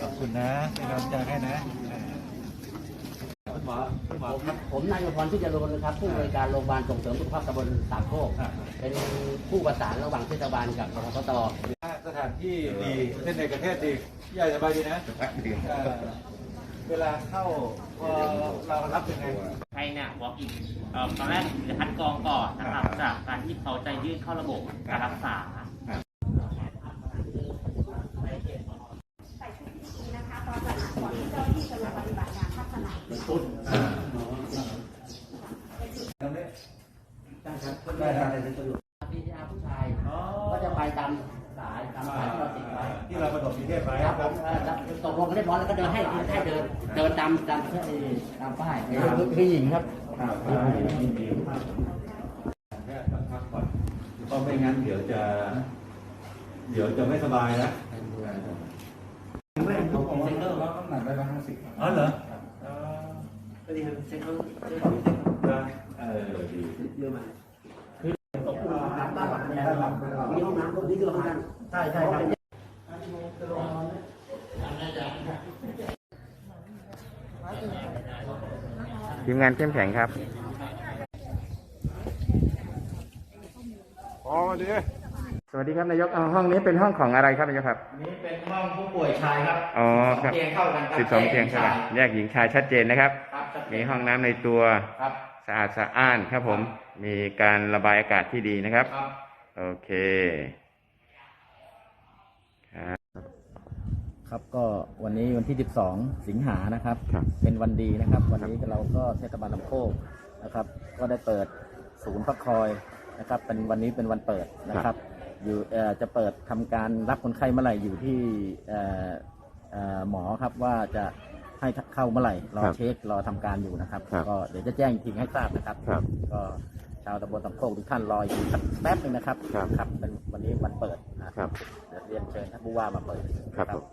นะเป็นกำลังใจให้นะคุณหมอคุณหมอครับผมนายพรที่จะรนนะครับ ผู้บริการโรงพยาบาลส่งเสริมสุขภาพตำบลสามโคกอ่าเป็นผู้ประสานระหว่างเทศบาลกับกสตสถานที่ดีเส้นในประเทศดีใหญ่สบายดีนะเอ่อเวลาเข้าพอเรารับยังไงใครเนี่ย walk in เอ่อตอนแรกจะคัดกรองก่อนนะครับจากการที่เขาจะยื่นเข้าระบบการรักษา ใส่ชุดที่ดีนะคะตอนหลังก่อนที่เจ้าหน้าที่จะลงปฏิบัติงานภาคส นามได้ครับพีทีอาร์ผู้ชายก็จะไปตามสายตามสายที่เราติดไว้ที่เราประดมนิเทศไว้ครับตกลงกันเรียบร้อยแล้วก็เดินให้ให้เดินเดินตามตามตามป้ายคือหญิงครับแค่พักผ่อนเพราะไม่งั้นเดี๋ยวจะ เดี๋ยวจะไม่สบายนะไม่ผมเซ็นเตอร์แล้วน้ำหนักได้ร้อยห้าสิบอ๋อเหรอ อ๋อก็ดีเซ็นเตอร์เออดีเยอะมากคือตกน้ำบ้านหลังเนี่ยมีห้องน้ำตรงนี้คือห้องน้ำใช่ใช่ครับทีมงานเข้มแข็งครับสวัสดีครับนายกเอาห้องนี้เป็นห้องของอะไรครับนายกครับ นี่เป็นห้องผู้ป่วยชายครับอ๋อครับเตียงเข้ากันครับสิบสองเตียงใช่ไหมแยกหญิงชายชัดเจนนะครับครับชัดเจ มีห้องน้ำในตัวครับสะอาดสะอ้านครับผม มีการระบายอากาศที่ดีนะครับครับโอเคครับครับก็วันนี้วันที่ 12 สิงหานะครับครับ เป็นวันดีนะครับ วันนี้เราก็เทศบาลลำโพงนะครับ ก็ได้เปิดศูนย์พักคอยนะครับ เป็นวันนี้เป็นวันเปิดนะครับ อยู่เอ่อจะเปิดทำการรับคนไข้เมื่อไหร่อยู่ที่เอ่อเอ่อหมอครับว่าจะ ให้เข้าเมื่อไหร่รอครับเช็ครอทำการอยู่นะครับ ครับก็เดี๋ยวจะแจ้งอีกทีให้ทราบนะครับ ครับก็ชาวตำบลตำโคกทุกท่านรออยู่สักแป๊บหนึงนะครับครับครับ เป็นวันนี้วันเปิดนะครับ เดี๋ยวเรียนเชิญท่านผู้ว่ามาเปิด ครับนะผม